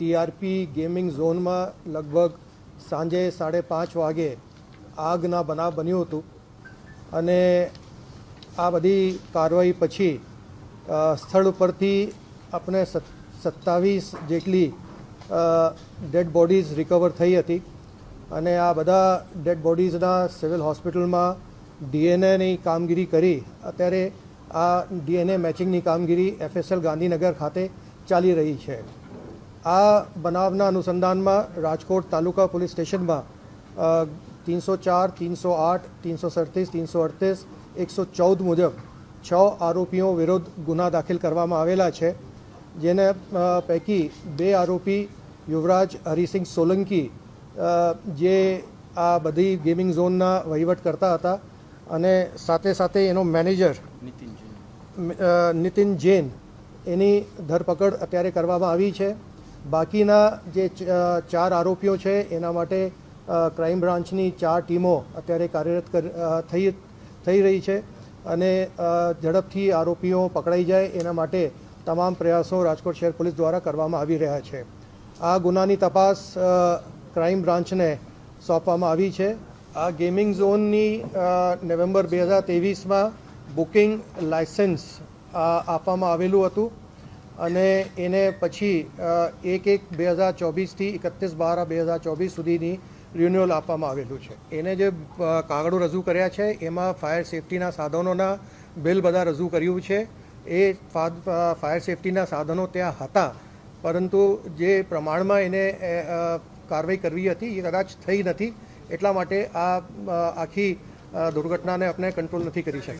TRP gaming ઝોનમાં લગભગ સાંજે સાડે પાંચ વાગે આગના બનાવ બન્યું હતું અને આ બધી કાર્યવાહી પછી સ્થળ ઉપરથી આપણે સત્તાવીસ જેટલી ડેડ બોડીઝ રિકવર થઈ હતી અને આ બધા ડેડ બોડીઝના સિવિલ હોસ્પિટલમાં ડીએનએની કામગીરી કરી. અત્યારે આ ડીએનએ મેચિંગની કામગીરી એફએસએલ ગાંધીનગર ખાતે ચાલી રહી છે. આ બનાવના અનુસંધાનમાં રાજકોટ તાલુકા પોલીસ સ્ટેશનમાં તીનસો ચાર તીનસો આઠ તીનસો સડતીસ તીનસો અડતીસ એકસો ચૌદ મુજબ છ આરોપીઓ વિરુદ્ધ ગુના દાખલ કરવામાં આવેલા છે. જેને પૈકી બે આરોપી યુવરાજ હરિસિંહ સોલંકી જે આ બધી ગેમિંગ ઝોનના વહીવટ કરતા હતા અને સાથે સાથે એનો મેનેજર નિતિન નીતિન જૈન એની ધરપકડ અત્યારે કરવામાં આવી છે. બાકીના જે ચાર આરોપીઓ છે, એના માટે ક્રાઇમ બ્રાન્ચની ચાર ટીમો અત્યારે કાર્યરત કર- થઈ થઈ રહી છે અને ઝડપથી આરોપીઓ પકડાઈ જાય એના માટે તમામ પ્રયાસો રાજકોટ શહેર પોલીસ દ્વારા કરવામાં આવી રહ્યા છે. આ ગુનાની તપાસ ક્રાઇમ બ્રાન્ચને સોંપવામાં આવી છે. આ ગેમિંગ ઝોનની નવેમ્બર બે હજાર ત્રેવીસમાં બુકિંગ લાયસન્સ આપવામાં આવેલું હતું. અને એને પછી એક એક બે હજાર ચોવીસથી એકત્રીસ બાર બે હજાર ચોવીસ સુધીની રિન્યુઅલ આપવામાં આવેલું છે. એને જે કાગળો રજૂ કર્યા છે, એમાં ફાયર સેફટીના સાધનોના બિલ બધા રજૂ કર્યું છે. એ ફાયર સેફટીના સાધનો ત્યાં હતા, પરંતુ જે પ્રમાણમાં એને કાર્યવાહી કરવી હતી, એ કદાચ થઈ નથી, એટલા માટે આ આખી દુર્ઘટનાને આપણે કંટ્રોલ નથી કરી શકી